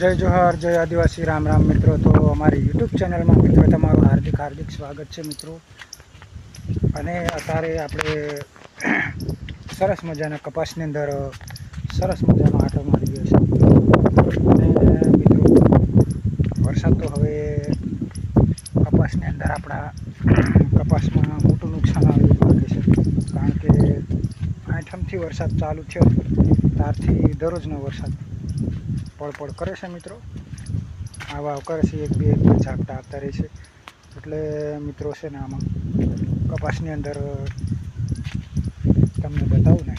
જય જોહાર, જય આદિવાસી, રામ રામ મિત્રો. તો અમારી યુટ્યુબ ચેનલમાં મિત્રો તમારું હાર્દિક હાર્દિક સ્વાગત છે મિત્રો. અને અત્યારે આપણે સરસ મજાના કપાસની અંદર સરસ મજાનો આંટો મારી ગયો છે. અને મિત્રો, વરસાદ તો હવે કપાસની અંદર આપણા કપાસમાં મોટું નુકસાન આવ્યું લાગે છે. કારણ કે આઠમથી વરસાદ ચાલુ થયો. ત્યારથી દરરોજનો વરસાદ. પડપડ કરે છે મિત્રો. આવા કરે છે, એક બે બે ઝાપટા આવતા રહે છે. એટલે મિત્રો છે ને આમાં કપાસની અંદર તમને બતાવું ને.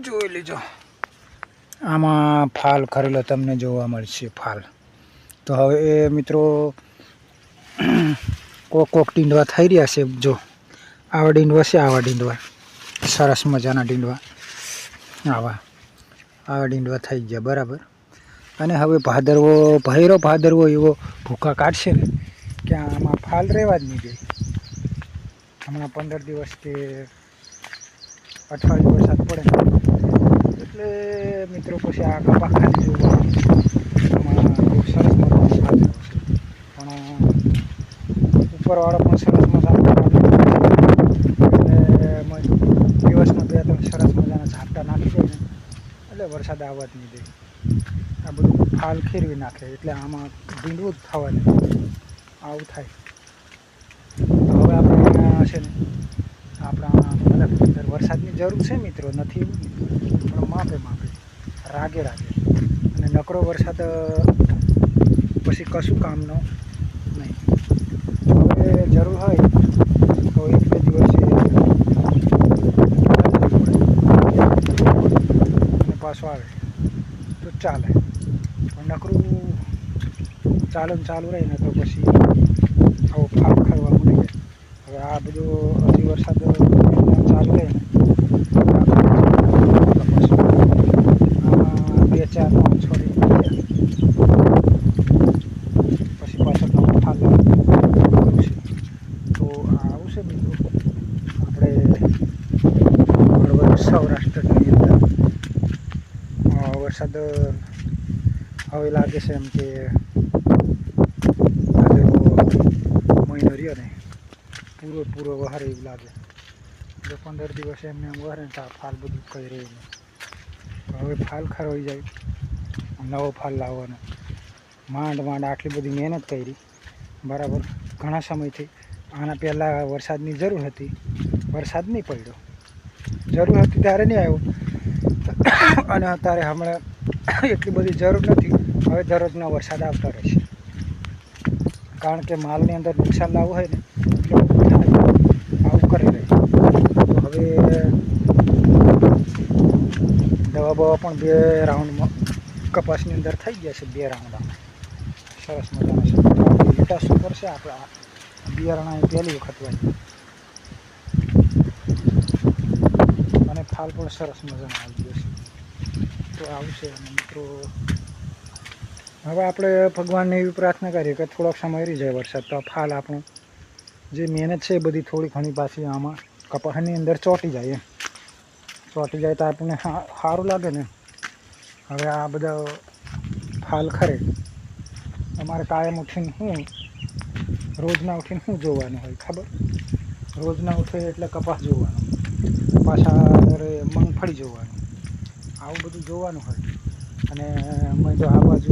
જોઈ લેજો. આમાં ફાલ ખરેલો તમને જોવા મળશે, ફાલ. તો હવે એ મિત્રો કોક કોક ડીંડવા થઈ રહ્યા છે, જો. આવા ડીંડવા છે, આવા ડીંડવા. સરસ મજાના ડીંડવા. આવા. આવા ડીંડવા થઈ ગયા, બરાબર. અને હવે ભાદરવો, ભૈરો ભાદરવો એવો ભૂકા કાઢશે ને, કે આમાં ફાલ રહેવા જ નહીં દે. હમણાં પંદર દિવસ કે અઠવાડિયું વરસાદ પડે એટલે મિત્રો પછી આ કપા ખાલી જોવા પણ ઉપરવાળો પણ સરસ મજાનો એટલે મ- દિવસમાં બે ત્રણ સરસ મજાના ઝાપટા નાખી દે ને એટલે વરસાદ આવવા જ નહીં દે. આ બધું ફાલ ખેરવી નાખે, એટલે આમાં ભીંડવું જ થવાનું આવું થાય. હવે આપણે છે ને, આપણા મતલબ અંદર વરસાદની જરૂર છે મિત્રો, નથી પણ માપે માપે, રાગે રાગે. અને નકરો વરસાદ પછી કશું કામનો નહીં. હવે જરૂર હોય તો એક બે દિવસે પાછો આવે, તો ચાલે. પણ નકરું ચાલુ રહે ને તો પછી આવો ફાક ખાવા મળી હવે આ બધું અતિ વરસાદ ચાલુ રહે બે ચાર પાંચ છોડી પછી પાછળ નવો ફાલ તો આવું છે મિત્રો આપણે હળવદ સૌરાષ્ટ્રની અંદર અ, વરસાદ હવે લાગે છે એમ કે મહિનો રહ્યો ને, પૂરો પૂરો વહારે એવું લાગે. જો પંદર દિવસ એમને એમ વહારે ને ફાલ બધું કહી રહ્યું હવે ફાલ ખરવાઈ જાય. નવો ફાલ લાવવાનો. માંડ માંડ આટલી બધી મહેનત કરી. બરાબર. ઘણા સમયથી આના પહેલાં વરસાદની જરૂર હતી. વરસાદ નહીં પડ્યો. જરૂર હતી ત્યારે નહીં આવ્યો. અને અત્યારે હમણાં એટલી બધી જરૂર નથી. હવે દરરોજનો વરસાદ આવતા રહેશે. કારણ કે માલની અંદર નુકસાન લાવવું હોય ને આવું કરી રહે. તો હવે દવા બવા પણ બે રાઉન્ડમાં કપાસની અંદર થઈ ગયા છે, બે રાઉન્ડ સરસ મજાના છે. લીટા સુપર છે, આપણે બિયારણા એ પહેલી વખત વાવી અને ફાલ પણ સરસ મજાનો આવી ગયો છે. તો આવશે અને મિત્રો. હવે આપણે ભગવાનને એવી પ્રાર્થના કરીએ કે થોડોક સમય રહી જાય વરસાદ, તો ફાલ આપણું જે મહેનત છે એ બધી થોડી ઘણી પાછી આમાં કપાસની અંદર ચોંટી જાય ચોંટી જાય તો આપણને સારું લાગે ને. હવે આ બધા ફાલ ખરે. તમારે કાયમ ઉઠીને શું રોજના ઉઠીને શું જોવાનું હોય, ખબર? રોજના ઉઠે એટલે કપાસ જોવાનો. પાછા મગફળી જોવાનું. આવું બધું જોવાનું હોય. અને અમે જો આ બાજુ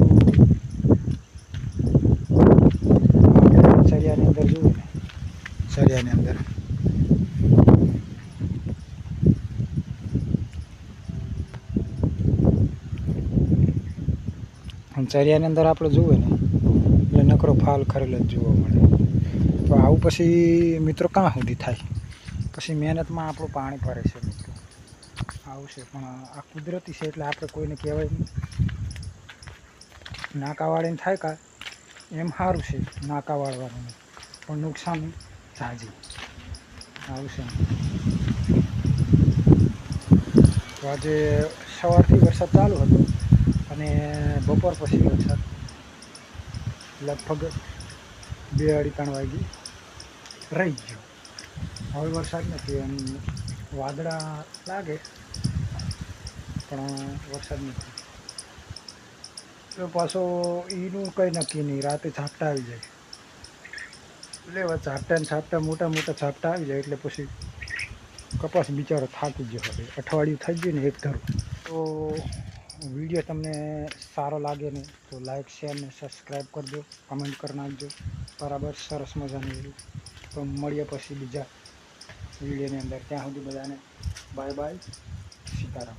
સરિયાની ચરિયાની અંદર જોઈએ ને. ચરિયાની અંદર. ચરિયાની અંદર આપણે જુએ ને એટલે નકરો ફાલ ખરેલો જ જોવા મળે. તો આવું પછી મિત્રો કાં સુધી થાય? પછી મહેનતમાં આપણું પાણી ભરે છે મિત્રો. આવું છે પણ આ કુદરતી છે એટલે આપણે કોઈને કહેવાય નહીં. નાકાવાળીને થાય કા એમ સારું છે નાકા વાળવાનું પણ નુકસાન જાજી. આવું છે તો આજે સવારથી વરસાદ ચાલુ હતો અને બપોર પછી વરસાદ. લગભગ બે અઢી ત્રણ વાગી રહી ગયો. હવે વરસાદ નથી, એમ વાદળા લાગે. પણ વરસાદ નથી. પાછો એનું કંઈ નક્કી નહીં, રાતે છાપટા આવી જાય. એટલે છાપટા છાપટા ને ઝાપટા, મોટા મોટા છાપટા આવી જાય એટલે પછી કપાસ બિચારો થાકી ગયો હવે. અઠવાડિયું થઈ ગયું ને એક ધરું. તો વીડિયો તમને સારો લાગે ને તો લાઈક, શેર ને સબસ્ક્રાઈબ કરજો, કમેન્ટ કરી નાખજો. બરાબર, સરસ મજાની તો મળીએ પછી બીજા વિડીયોની અંદર. ત્યાં સુધી બધાને બાય બાય, સીતારામ.